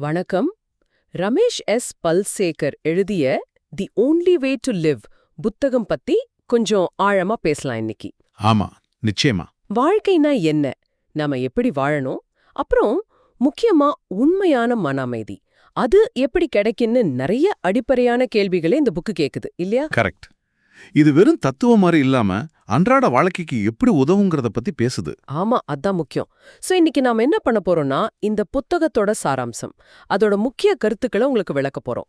வணக்கம். ரமேஷ் எஸ். பல்சேகர் எழுதிய the only way to live புத்தகம் பத்தி கொஞ்சம் ஆழமா பேசலாம் இன்னைக்கு. ஆமா நிச்சயமா. வாழ்க்கைனா என்ன? நாம எப்படி வாழணும்? அப்புறம் முக்கியமா உண்மையான மன அமைதி அது எப்படி கிடைக்குன்னு நிறைய அடிப்படையான கேள்விகளை இந்த புக்கு கேக்குது இல்லையா? கரெக்ட் இது வெறும் தத்துவம் மாதிரி இல்லாம அன்றாட வாழ்க்கைக்கு எப்படி உதவுங்கிறத பத்தி பேசுது. ஆமா அதான் முக்கியம். சோ இன்னைக்கு நாம என்ன பண்ண போறோம்னா இந்த புத்தகத்தோட சாராம்சம் அதோட முக்கிய கருத்துக்களை உங்களுக்கு விளக்க போறோம்.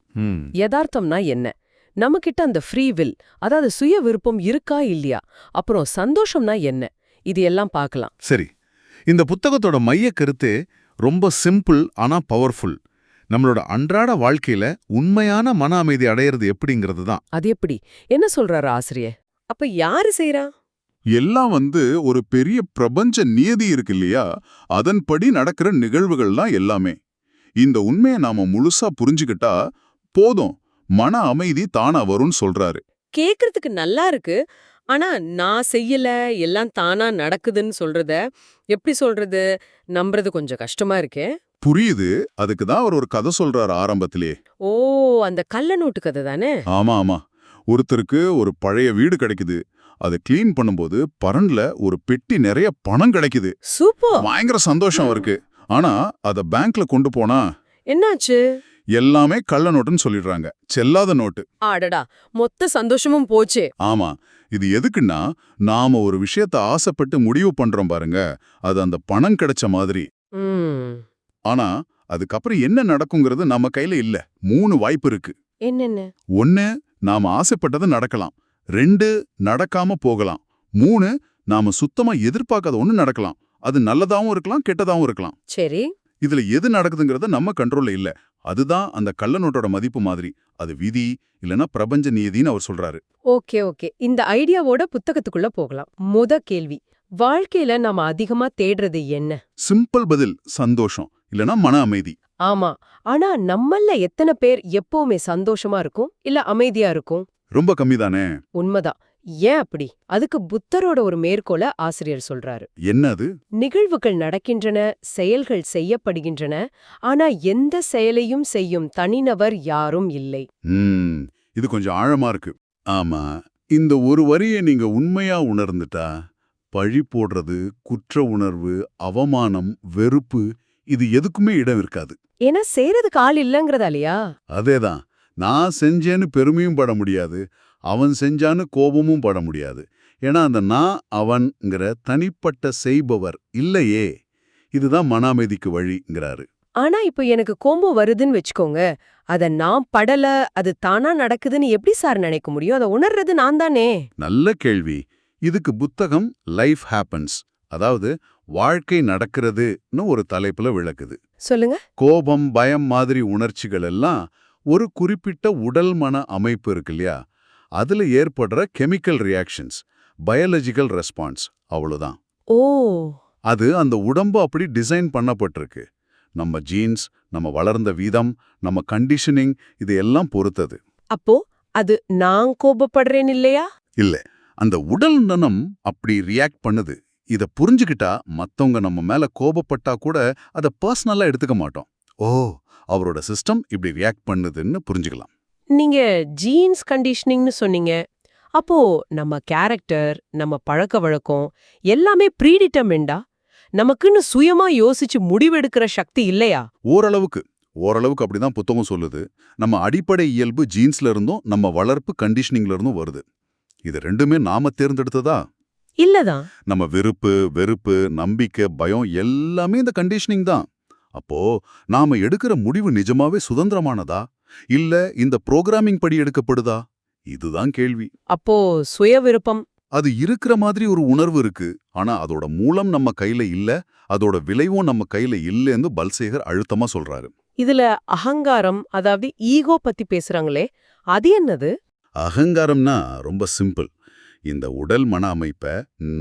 யதார்த்தம்னா என்ன? நம்மகிட்ட அந்த ஃப்ரீ வில் அதாவது சுய விருப்பம் இருக்கா இல்லையா? அப்புறம் சந்தோஷம்னா என்ன? இது எல்லாம் பார்க்கலாம். சரி. இந்த புத்தகத்தோட மைய கருத்தே ரொம்ப சிம்பிள் ஆனா பவர்ஃபுல் நம்மளோட அன்றாட வாழ்க்கையில உண்மையான மன அமைதி அடையிறது எப்படிங்கிறது தான். அது எப்படி? என்ன சொல்றாரு ஆசிரியர்? அப்ப யாரு செய்றா? எல்லாம் வந்து ஒரு பெரிய பிரபஞ்ச நியதி இருக்கு இல்லையா? அதன்படி நடக்கிற நிகழ்வுகள் தான் எல்லாமே. இந்த உண்மையை நாம முழுசா புரிஞ்சுக்கிட்டா போதும். மன அமைதி தானா வரும்னு சொல்றாரு. கேக்குறதுக்கு நல்லா இருக்கு. ஆனா நான் செய்யல எல்லாம் தானா நடக்குதுன்னு சொல்றத எப்படி சொல்றது? நம்புறது கொஞ்சம் கஷ்டமா இருக்கே. புரியுது. அதுக்கு தான் அவர் ஒரு கதை சொல்றாரு ஆரம்பத்திலே. ஓ அந்த கள்ள நோட்டு கதை தானே? ஆமா ஆமா. ஒருத்தருக்கு ஒரு பழைய வீடு கிடைக்குது. அதை க்ளீன் பண்ணும்போது பரன்ல ஒரு பெட்டி நிறைய பணம் கிடைக்குது. சூப்பர். பயங்கர சந்தோஷம் அவருக்கு. ஆனா அத பேங்க்ல கொண்டு போனா என்னாச்சு? எல்லாமே கள்ள நோட்டுன்னு சொல்லிடுறாங்க. செல்லாத நோட்டு. ஆடடா மொத்த சந்தோஷமும் போச்சே. ஆமா. இது எதுக்குன்னா நாம ஒரு விஷயத்த ஆசைப்பட்டு முடிவு பண்றோம் பாருங்க. அது அந்த பணம் கிடைச்ச மாதிரி. ஆனா அதுக்கப்புறம் என்ன நடக்குங்கிறது நம்ம கையில இல்ல. மூணு வாய்ப்பு இருக்கு. என்னென்ன? ஒன்னு நாம ஆசைப்பட்டது நடக்கலாம். ரெண்டு நடக்காம போகலாம். மூணு நாம சுத்தமா எதிர்பார்க்காத ஒண்ணு நடக்கலாம். அது நல்லதாவும் இருக்கலாம் கெட்டதாவும் இருக்கலாம். சரி. இதுல எது நடக்குதுங்கிறத நம்ம கண்ட்ரோல்ல இல்ல. அதுதான் அந்த கள்ள நோட்டோட மதிப்பு மாதிரி. அது விதி இல்லனா பிரபஞ்ச நியதின்னு அவர் சொல்றாரு. Okay okay. இந்த ஐடியாவோட புத்தகத்துக்குள்ள போகலாம். முத கேள்வி. வாழ்க்கையில நாம அதிகமா தேடுறது என்ன? சிம்பிள் பதில் சந்தோஷம். இல்லனா மன அமைதி. ஆமா. ஆனா நம்மள எத்தனை பேர் எப்பவுமே சந்தோஷமா இருக்கும் இல்ல அமைதியா இருக்கும்? ரொம்ப கம்மிதானே? உண்மைதான். ஏன் அப்படி? அதுக்கு புத்தரோட ஒரு மேற்கோள ஆசிரியர் சொல்றாரு. என்ன அது? நிகழ்வுகள் நடக்கின்றன செயல்கள் செய்யப்படுகின்றன ஆனா எந்த செயலையும் செய்யும் தனிநபர் யாரும் இல்லை. இது கொஞ்சம் ஆழமா இருக்கு. ஆமா. இந்த ஒரு வரியை நீங்க உண்மையா உணர்ந்துட்டா பழி போடுறது குற்ற உணர்வு அவமானம் வெறுப்பு இது எதுக்குமே இடம் இருக்காது. ஏன்னா செய்யறதுக்கு ஆள் இல்லங்கறதாலயா அதேதான். நான் செஞ்சேன்னு பெருமையும் பட முடியாது. அவன் செஞ்சான்னு கோபமும் பட முடியாது. ஏன்னா அந்த நான் அவன்ங்கிற தனிப்பட்ட செய்பவர் இல்லையே. இதுதான் மன அமைதிக்கு வழிங்கிறாரு. ஆனா இப்ப எனக்கு கோபம் வருதுன்னு வச்சுக்கோங்க. அத நான் படல அது தானா நடக்குதுன்னு எப்படி சார் நினைக்க முடியும்? அதை உணர்றது நான் தானே. நல்ல கேள்வி. இதுக்கு புத்தகம் லைஃப் ஹேப்பன்ஸ் அதாவது வாழ்க்கை நடக்கிறதுன்னு ஒரு தலைப்புல விளக்குது. சொல்லுங்க. கோபம் பயம் மாதிரி உணர்ச்சிகள் எல்லாம் ஒரு குறிப்பிட்ட உடல் மன அமைப்பு இருக்கு இல்லையா? அதுல ஏற்படுற கெமிக்கல் ரியாக்ஷன்ஸ் பயாலஜிக்கல் ரெஸ்பான்ஸ் அவ்வளவுதான். ஓ. அது அந்த உடம்பு அப்படி டிசைன் பண்ணப்பட்டிருக்கு. நம்ம ஜீன்ஸ் நம்ம வளர்ந்த வீதம் நம்ம கண்டிஷனிங் இது எல்லாம் பொறுத்தது. அப்போ அது நான் கோபப்படுறேன் இல்லையா? இல்ல அந்த உடல் நனம் அப்படி ரியாக்ட் பண்ணுது. இத புரிஞ்சுக்கிட்டா மத்தவங்க நம்ம மேல கோபப்பட்டா கூட அத பர்சனலா எடுத்துக்க மாட்டோம். ஓ அவரோட சிஸ்டம் இப்படி ரியாக்ட் பண்ணுதுன்னு புரிஞ்சுக்கலாம். நீங்க ஜீன்ஸ் கண்டிஷனிங்னு சொன்னீங்க. அப்போ நம்ம கேரக்டர் நம்ம பழக்க வழக்கம் எல்லாமே ப்ரீடிட்டர்மெண்டா நமக்குன்னு சுயமா யோசிச்சு முடிவெடுக்கிற சக்தி இல்லையா? ஓரளவுக்கு. ஓரளவுக்கு அப்படிதான் புத்தகம் சொல்லுது. நம்ம அடிப்படை இயல்பு ஜீன்ஸ்ல இருந்தும் நம்ம வளர்ப்பு கண்டிஷனிங்ல இருந்தும் வருது. இது ரெண்டுமே நாம தேர்ந்தெடுத்ததா? இல்லதான். நம்ம விருப்பு வெறுப்பு நம்பிக்கை பயம் எல்லாமே இந்த கண்டிஷனிங் தான். அப்போ நாம எடுக்கிற முடிவு நிஜமாவே சுதந்திரமானதா? இல்ல இந்த புரோகிராமிங் படி எடுக்கப்படுதா? இதுதான் கேள்வி. அப்போ சுய விருப்பம் அது இருக்கிற மாதிரி ஒரு உணர்வு இருக்கு. ஆனா அதோட மூலம் நம்ம கையில இல்ல அதோட விளைவும் நம்ம கையில இல்லைன்னு பல்சேகர் அழுத்தமா சொல்றாரு. இதுல அகங்காரம் அதாவது ஈகோ பத்தி பேசுறாங்களே அது என்னது? அகங்காரம்னா ரொம்ப சிம்பிள் இந்த உடல் மன அமைப்பை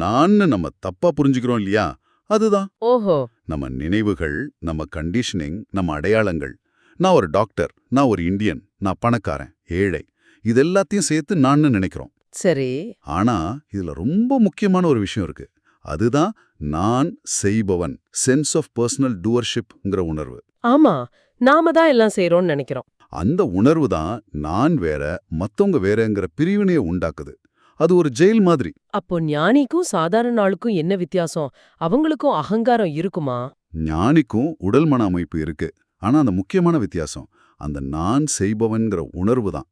நான்னு நம்ம தப்பா புரிஞ்சுக்கிறோம் இல்லையா? அதுதான். ஓஹோ. நம்ம நினைவுகள் நம்ம கண்டிஷனிங் நம்ம அடையாளங்கள். நான் ஒரு டாக்டர் நான் ஒரு இந்தியன் நான் பணக்காரன் ஏழை. இது எல்லாத்தையும் சேர்த்து நான்னு நினைக்கிறோம். சரி. ஆனா இதுல ரொம்ப முக்கியமான ஒரு விஷயம் இருக்கு. அதுதான் நான் செய்பவன் சென்ஸ் ஆஃப் பர்சனல் டூவர்ஷிப்ங்கிற உணர்வு. ஆமா நாம தான் எல்லாம் செய்றோம்னு நினைக்கிறோம். அந்த உணர்வு தான் நான் வேற மத்தவங்க வேறங்கிற பிரிவினையை உண்டாக்குது. அது ஒரு ஜெயில் மாதிரி. அப்போ ஞானிக்கும் சாதாரண ஆளுக்கும் என்ன வித்தியாசம்? அவங்களுக்கும் அகங்காரம் இருக்குமா? ஞானிக்கும் உடல் மன அமைப்பு இருக்கு. ஆனா அந்த முக்கியமான வித்தியாசம் அந்த நான் செய்பவன்கிற உணர்வு தான்.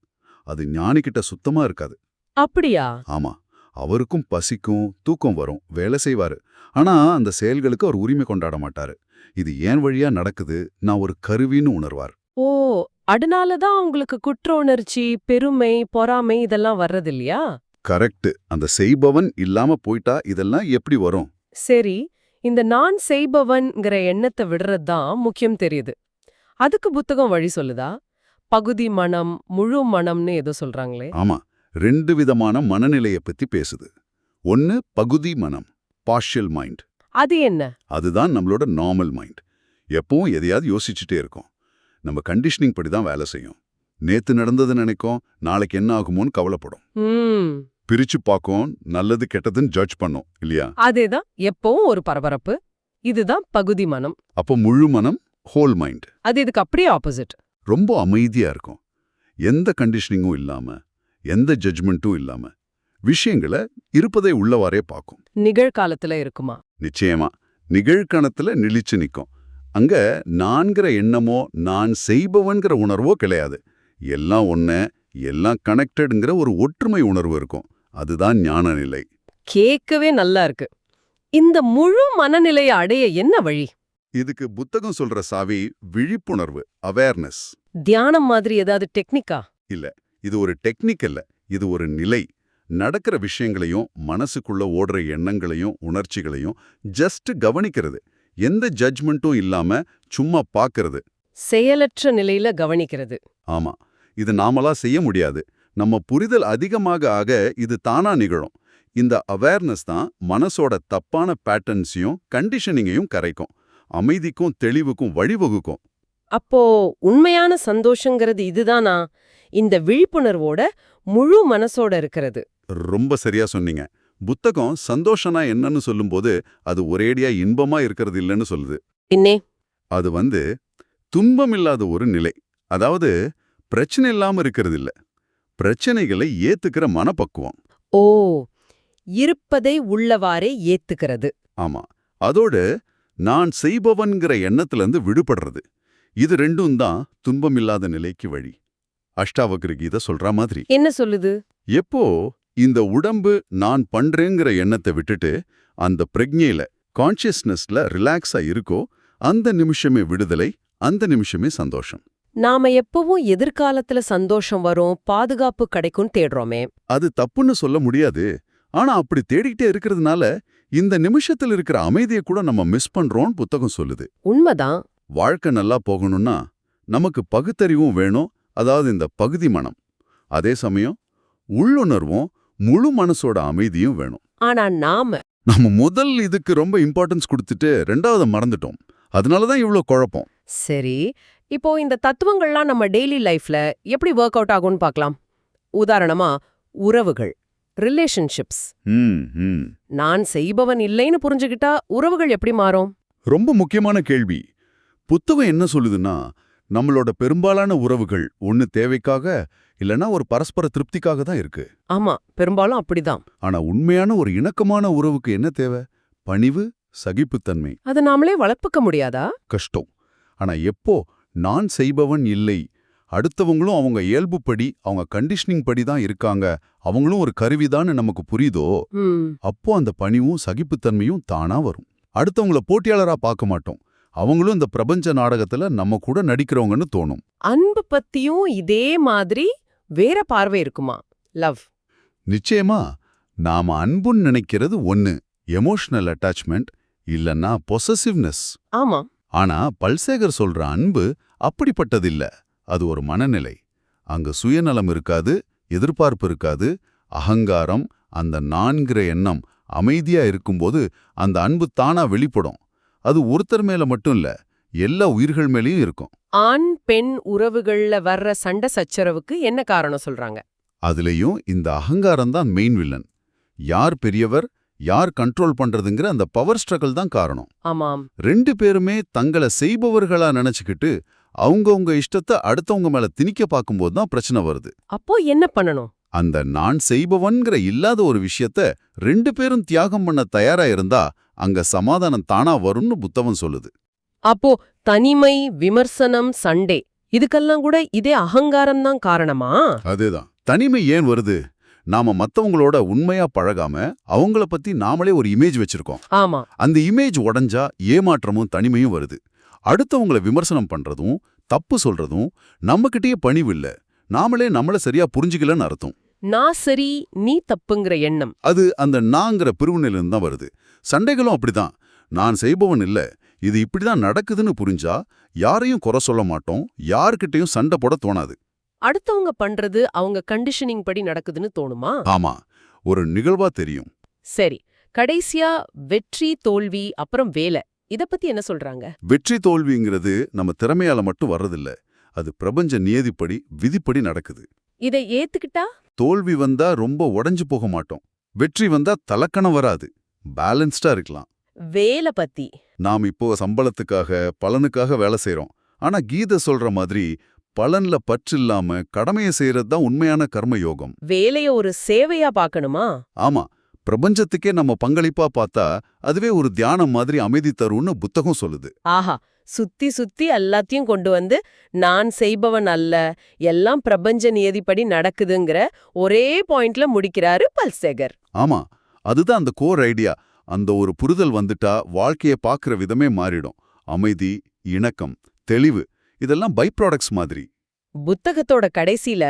அது ஞானிக்கிட்ட சுத்தமா இருக்காது. அப்படியா? ஆமா. அவருக்கும் பசிக்கும் தூக்கம் வரும் வேலை செய்வாரு. ஆனா அந்த செயல்களுக்கு அவர் உரிமை கொண்டாட மாட்டாரு. இது ஏன் வழியா நடக்குது? நான் ஒரு கருவின்னு உணர்வார். ஓ அதனால தான் உங்களுக்கு குற்ற உணர்ச்சி பெருமை பொறாமை இதெல்லாம் வர்றது இல்லையா கரெக்ட். அந்த செய்பவன் இல்லாம போயிட்டா இதெல்லாம் எப்படி வரும்? சரி இந்த நான் செய்பவன்ங்கிற எண்ணத்தை விடுறது தான் முக்கியம் தெரியுது. அதுக்கு புத்தகம் வழி சொல்லுதா? பகுதி மனம் முழு மனம்னு ஏதோ சொல்றாங்களே. ஆமா ரெண்டு விதமான மனநிலைய பத்தி பேசுது. ஒன்னு பகுதி மனம் பார்ஷியல் மைண்ட் அது என்ன? அதுதான் நம்மளோட நார்மல் மைண்ட் எப்பவும் எதையாவது யோசிச்சுட்டே இருக்கும். நம்ம கண்டிஷனிங் படி தான் வேலை செய்யும். நேத்து நடந்தது நினைக்கும் நாளைக்கு என்ன ஆகுமோன்னு கவலைப்படும். பிரிச்சு பார்க்கும் நல்லது கெட்டதுன்னு ஜட்ஜ் பண்ணும் இல்லையா? அதேதான் எப்பவும் ஒரு பரபரப்பு. இதுதான் பகுதி மனம். அப்போ முழு மனம் ஹோல் மைண்ட் அது இதுக்கு அப்படியே ஆப்போசிட் ரொம்ப அமைதியா இருக்கும். எந்த கண்டிஷனிங்கும் இல்லாம எந்த ஜட்ஜ்மெண்ட்டும் இல்லாம விஷயங்களை இருப்பதை உள்ளவாறே பார்க்கும் நிகழ்காலத்துல இருக்குமா? நிச்சயமா. நிகழ்கணத்துல நிலிச்சு நிக்கும். அங்க நான்கிற எண்ணமோ நான் செய்பவன்கிற உணர்வோ கிடையாது. எல்லாம் ஒண்ணு எல்லாம் கனெக்டட்ங்கிற ஒரு ஒற்றுமை உணர்வு இருக்கும். அதுதான் ஞான நிலை கேட்கவே நல்லா இருக்கு. இந்த முழு மனநிலையை அடைய என்ன வழி? இதுக்கு புத்தகம் சொல்ற சாவி விழிப்புணர்வு அவேர்னஸ் தியானம் மாதிரி ஏதாவது டெக்னிக்கா இது ஒரு டெக்னிக் இல்ல இது ஒரு நிலை. நடக்கிற விஷயங்களையும் மனசுக்குள்ள ஓடுற எண்ணங்களையும் உணர்ச்சிகளையும் ஜஸ்ட் கவனிக்கிறது. எந்த ஜட்ஜ்மெண்ட்டும் இல்லாம சும்மா பார்க்கறது செயலற்ற நிலையில கவனிக்கிறது. ஆமா இது நாமளா செய்ய முடியாது. நம்ம புரிதல் அதிகமாக ஆக இது தானா நிகழும். இந்த அவேர்னஸ் தான் மனசோட தப்பான பேட்டர்ன்ஸையும் கண்டிஷனிங்கையும் கரைக்கும். அமைதிக்கும் தெளிவுக்கும் வழிவகுக்கும். அப்போ உண்மையான சந்தோஷங்கிறது இதுதானா? இந்த விழிப்புணர்வோட முழு மனசோட இருக்கிறது. ரொம்ப சரியா சொன்னீங்க. புத்தகம் சந்தோஷனா என்னன்னு சொல்லும்போது அது ஒரேடியா இன்பமா இருக்கிறது இல்லைன்னு சொல்லுது. அது வந்து துன்பமில்லாத ஒரு நிலை. அதாவது பிரச்சனை இல்லாம இருக்கிறது இல்ல. பிரச்சனைகளை ஏத்துக்கிற மனப்பக்குவம். ஓ இருப்பதை உள்ளவாறே ஏத்துக்கிறது. ஆமா அதோடு நான் செய்பவன்கிற எண்ணத்திலிருந்து விடுபடுறது. இது ரெண்டும் தான் துன்பமில்லாத நிலைக்கு வழி. அஷ்டாவக்ர கீதை சொல்ற மாதிரி. என்ன சொல்லுது? எப்போ இந்த உடம்பு நான் பண்றேங்கிற எண்ணத்தை விட்டுட்டு அந்த பிரக்ஞையில கான்ஷியஸ்னஸ்ல ரிலாக்ஸா இருக்கோ அந்த நிமிஷமே விடுதலை அந்த நிமிஷமே சந்தோஷம். நாம எப்பவும் எதிர்காலத்துல சந்தோஷம் வரும் பாதுகாப்பு கிடைக்கும் தேடுறோமே. அது தப்புன்னு சொல்ல முடியாது. ஆனா அப்படி தேடிக்கிட்டே இருக்கிறதுனால இந்த நிமிஷத்துல இருக்கிற அமைதியை கூட நம்ம மிஸ் பண்றோம்னு புத்தகம் சொல்லுது. உண்மைதான். வாழ்க்கை நல்லா போகணும்னா நமக்கு பகுத்தறிவும் வேணும் அதாவது இந்த பகுதி மனம். அதே சமயம் உள்ளுணர்வும் முழு மனசோட அமைதியும் வேணும். ஆனா நாம நம்ம முதல் இதுக்கு ரொம்ப இம்பார்ட்டன்ஸ் கொடுத்துட்டு ரெண்டாவது மறந்துட்டோம். அதனால தான் இவ்ளோ குழப்பம். சரி இப்போ இந்த தத்துவங்கள்லாம் நம்ம டெய்லி லைஃப்ல எப்படி ஒர்க் அவுட் ஆகும்னு பார்க்கலாம். உதாரணமா உறவுகள் ரிலேஷன்ஷிப்ஸ். நான் செய்பவன் இல்லைன்னு புரிஞ்சுகிட்டா உறவுகள் எப்படி மாறும்? ரொம்ப முக்கியமான கேள்வி. புத்தகம் என்ன சொல்லுதுன்னா நம்மளோட பெரும்பாலான உறவுகள் ஒன்னு தேவைக்காக இல்லனா ஒரு பரஸ்பர திருப்திக்காக தான் இருக்கு. ஆமா பெரும்பாலும் அப்படிதான். ஆனா உண்மையான ஒரு இணக்கமான உறவுக்கு என்ன தேவை? பணிவு சகிப்புத்தன்மை. அதை நாமளே வளர்ப்புக்க முடியாதா? கஷ்டம். ஆனா எப்போ நான் செய்பவன் இல்லை. அடுத்தவங்களும் அவங்க இயல்புப்படி அவங்க கண்டிஷனிங் படி தான் இருக்காங்க. அவங்களும் ஒரு கருவிதான்னு நமக்கு புரியுதோ? அப்போ அந்த பணிவும் சகிப்புத்தன்மையும் தானா வரும். அடுத்தவங்கள போட்டியாளரா பார்க்க மாட்டோம். அவங்களும் இந்த பிரபஞ்ச நாடகத்துல நம்ம கூட நடிக்கிறவங்கன்னு தோணும். அன்பு பத்தியும் இதே மாதிரி வேற பார்வை இருக்குமா? லவ். நிச்சயமா. நாம அன்புன்னு நினைக்கிறது ஒன்னு எமோஷனல் அட்டாச்மெண்ட் இல்லன்னா பொசசிவ்னஸ் ஆமா. ஆனா பல்சேகர் சொல்ற அன்பு அப்படிப்பட்டதில்ல. அது ஒரு மனநிலை. அங்க சுயநலம் இருக்காது எதிர்பார்ப்பு இருக்காது அகங்காரம் அந்த நான்கிற எண்ணம் அமைதியா இருக்கும்போது அந்த அன்பு தானா வெளிப்படும். அது ஒருத்தர் மேல மட்டும் இல்ல எல்லா உயிர்கள் மேலயும் இருக்கும். ஆண் பெண் உறவுகள்ல வர்ற சண்டை சச்சரவுக்கு என்ன காரணம் சொல்றாங்க? அதுலயும் இந்த அகங்காரம் தான் மெயின் வில்லன் யார் பெரியவர் யார் கண்ட்ரோல் பண்றதுங்கிற அந்த பவர் ஸ்ட்ரகிள் தான் காரணம். ஆமாம். ரெண்டு பேருமே தங்களை செய்பவர்களா நினைச்சுக்கிட்டு அவங்கவங்க இஷ்டத்தை அடுத்தவங்க மேல திணிக்க பார்க்கும்போது தான் பிரச்சனை வருது. அப்போ என்ன பண்ணணும்? அந்த நான் செய்பவன்கிற இல்லாத ஒரு விஷயத்த ரெண்டு பேரும் தியாகம் பண்ண தயாரா இருந்தா அங்க சமாதானம் தானா வரும்னு புத்தகம் சொல்லுது. அப்போ தனிமை விமர்சனம் சண்டே இதுக்கெல்லாம் கூட இதே அகங்காரம் தான் காரணமா? அதேதான். தனிமை ஏன் வருது? நாம மத்தவங்களோட உண்மையா பழகாம அவங்கள பத்தி நாமளே ஒரு இமேஜ் வச்சிருக்கோம். ஆமா. அந்த இமேஜ் உடைஞ்சா ஏமாற்றமும் தனிமையும் வருது. அடுத்தவங்கள விமர்சனம் பண்றதும் தப்பு சொல்றதும் நம்மகிட்டயே பணிவு இல்ல. நாமளே நம்மள சரியா புரிஞ்சுக்கலன்னு அர்த்தம். நான் சரி நீ தப்புங்கிற எண்ணம். அது அந்த நாங்கிற பிரிவுநிலையிலிருந்து தான் வருது. சண்டைகளும் அப்படிதான். நான் செய்பவன் இல்ல. இது இப்படிதான் நடக்குதுன்னு புரிஞ்சா யாரையும் குறை சொல்ல மாட்டோம். யார்கிட்டயும் சண்டை போட தோணாது. அடுத்தவங்க பண்றது அவங்க கண்டிஷனிங் படி நடக்குதுன்னு தோணுமா? ஆமா. ஒரு நிகழ்வா தெரியும். சரி. கடைசியா வெற்றி தோல்வி அப்புறம் வேலை. இத பத்தி என்ன சொல்றாங்க? வெற்றி தோல்விங்கிறது நம்ம திறமையால மட்டும் வர்றதில்ல. அது பிரபஞ்ச நியதிப்படி விதிப்படி நடக்குது. இதை ஏத்துக்கிட்டா? தோல்வி வந்தா ரொம்ப உடைஞ்சு போக மாட்டோம். வெற்றி வந்தா தலக்கணம் வராது. பேலன்ஸ்டா இருக்கலாம். வேலை பத்தி. நாம் இப்போ சம்பளத்துக்காக பலனுக்காக வேலை செய்றோம். ஆனா கீதை சொல்ற மாதிரி பலன்ல பற்று இல்லாம கடமையை செய்யறது தான் உண்மையான கர்ம யோகம் வேலைய ஒரு சேவையா பார்க்கணுமா ஆமா. பிரபஞ்சத்துக்கே நம்ம பங்களிப்பா பார்த்தா அதுவே ஒரு தியானம் மாதிரி அமைதி தரும்னு புத்தகம் சொல்லுது. ஆஹா சுத்தி சுத்தி எல்லாத்தையும் கொண்டு வந்து நான் செய்பவன் அல்ல எல்லாம் பிரபஞ்ச நியதிப்படி நடக்குதுங்கிற ஒரே பாயிண்ட்ல முடிக்கிறாரு பல்சேகர். ஆமா அதுதான் அந்த கோர் ஐடியா அந்த ஒரு புரிதல் வந்துட்டா வாழ்க்கைய பார்க்குற விதமே மாறிடும். அமைதி இணக்கம் தெளிவு இதெல்லாம் பை ப்ராடக்ட்ஸ் மாதிரி. புத்தகத்தோட கடைசில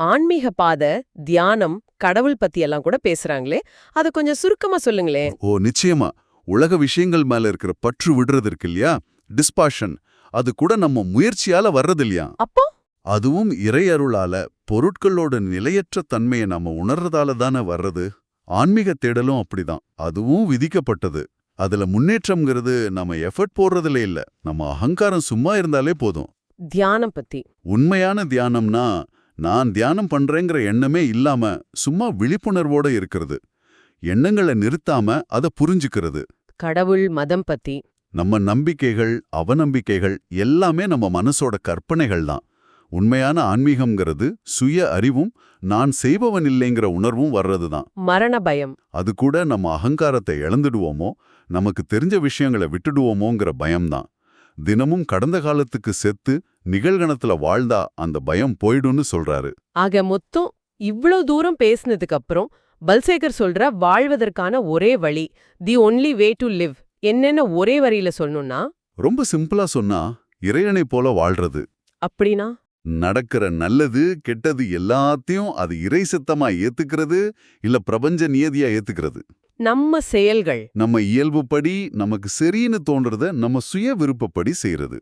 ஆன்மீக பாத தியானம் கடவுள் பத்தி எல்லாம் கூட பேசுறாங்களே. அத கொஞ்சம் சுருக்கமா சொல்லுங்களேன். ஓ நிச்சயமா. உலக விஷயங்கள் மேல இருக்கிற பற்று விடுறது இருக்கு இல்லையா? டிஸ்பாஷன் அது கூட நம்ம முயற்சியால வர்றது இல்லையா? அப்போ? அதுவும் இறையருளால பொருட்களோட நிலையற்ற தன்மையை நம்ம உணர்றதால தானே வர்றது. ஆன்மீக தேடலும் அப்படிதான். அதுவும் விதிக்கப்பட்டது. அதுல முன்னேற்றம்ங்கிறது நம்ம எஃபர்ட் போடுறதுல இல்ல. நம்ம அகங்காரம் சும்மா இருந்தாலே போதும். தியானம் பத்தி. உண்மையான தியானம்னா நான் தியானம் பண்றேங்கிற எண்ணமே இல்லாம சும்மா விழிப்புணர்வோட இருக்கிறது. எண்ணங்களை நிறுத்தாம அதை புரிஞ்சுக்கிறது. கடவுள் மதம் பத்தி. நம்ம நம்பிக்கைகள் அவநம்பிக்கைகள் எல்லாமே நம்ம மனசோட கற்பனைகள் தான். உண்மையான ஆன்மீகம்ங்கிறது சுய அறிவும் நான் செய்பவன் இல்லைங்கிற உணர்வும் வர்றது தான். மரண பயம். அது கூட நம்ம அகங்காரத்தை இழந்துடுவோமோ நமக்கு தெரிஞ்ச விஷயங்களை விட்டுடுவோமோங்கிற பயம்தான் தினமும் கடந்த காலத்துக்கு செத்து நிகழ்கணத்துல வாழ்ந்தா அந்த பயம் போயிடும்னு சொல்றாரு. ஆக மொத்தம் இவ்ளோ தூரம் பேசினதுக்கு அப்புறம் பல்சேகர் சொல்ற வாழ்வதற்கான ஒரே வழி the only way to live என்னென்ன ஒரே வரியில சொல்லணும்னா? ரொம்ப சிம்பிளா சொன்னா இறைவனை போல வாழ்றது. அப்படின்னா? நடக்கிற நல்லது கெட்டது எல்லாத்தையும் அது இறை சித்தமா ஏத்துக்கிறது இல்ல பிரபஞ்ச நியதியா ஏத்துக்கிறது? நம்ம செயல்கள். நம்ம இயல்புப்படி நமக்கு சரின்னு தோன்றத நம்ம சுய விருப்பப்படி செய்யறது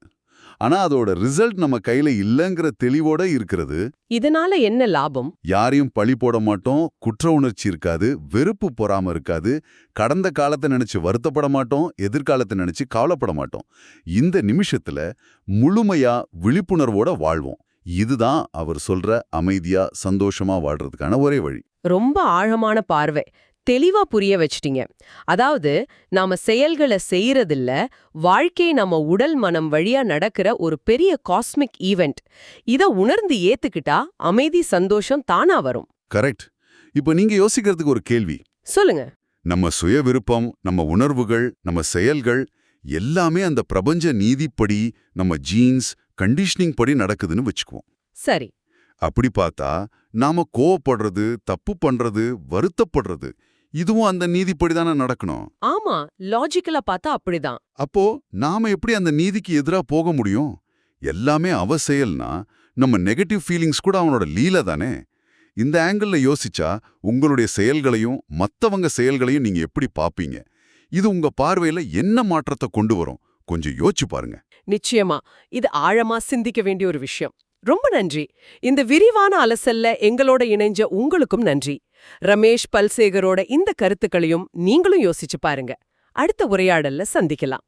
ஆனா அதோட ரிசல்ட் நம்ம கையில இல்லங்கிற தெளிவோட இருக்கிறது. இதனால என்ன லாபம்? யாரையும் பழி போட மாட்டோம் குற்ற உணர்ச்சி இருக்காது வெறுப்பு பொறாம இருக்காது கடந்த காலத்தை நினைச்சு வருத்தப்பட மாட்டோம் எதிர்காலத்தை நினைச்சு கவலைப்பட மாட்டோம். இந்த நிமிஷத்துல முழுமையா விழிப்புணர்வோட வாழ்வோம். இதுதான் அவர் சொல்ற அமைதியா சந்தோஷமா வாழ்றதுக்கான ஒரே வழி. ரொம்ப ஆழமான பார்வை. தெளிவா புரிய வச்சிட்டீங்க. அதாவது நாம செயல்களை செய்யறதில்ல வாழ்க்கை நம்ம உடல் மனம் வழியா நடக்கிற ஒரு பெரிய காஸ்மிக் ஈவெண்ட் இத உணர்ந்து ஏத்துக்கிட்டா அமைதி சந்தோஷம் தானா வரும். கரெக்ட் இப்போ நீங்க யோசிக்கிறதுக்கு ஒரு கேள்வி. சொல்லுங்க. நம்ம சுய விருப்பம் நம்ம உணர்வுகள் நம்ம செயல்கள் எல்லாமே அந்த பிரபஞ்ச நீதிப்படி நம்ம ஜீன்ஸ் கண்டிஷனிங் படி நடக்குதுன்னு வச்சுக்குவோம். சரி. அப்படி பார்த்தா நாம கோவப்படுறது தப்பு பண்றது வருத்தப்படுறது இதுவும் அந்த நீதிப்படி தானே நடக்கணும்? ஆமா லாஜிக்கலா பார்த்தா அப்படிதான். அப்போ நாம எப்படி அந்த நீதிக்கு எதிரா போக முடியும்? எல்லாமே அவ செயல்னா நம்ம நெகட்டிவ் ஃபீலிங்ஸ் கூட அவனோட லீல தானே? இந்த ஆங்கிள் யோசிச்சா உங்களுடைய செயல்களையும் மத்தவங்க செயல்களையும் நீங்க எப்படி பாப்பீங்க? இது உங்க பார்வையில என்ன மாற்றத்தை கொண்டு வரும்? கொஞ்சம் யோசிச்சு பாருங்க. நிச்சயமா இது ஆழமா சிந்திக்க வேண்டிய ஒரு விஷயம். ரொம்ப நன்றி. இந்த விரிவான அலசல்ல எங்களோட இணைஞ்ச உங்களுக்கும் நன்றி. ரமேஷ் பல்சேகரோட இந்த கருத்துக்களையும் நீங்களும் யோசிச்சு பாருங்க. அடுத்த உரையாடல்ல சந்திக்கலாம்.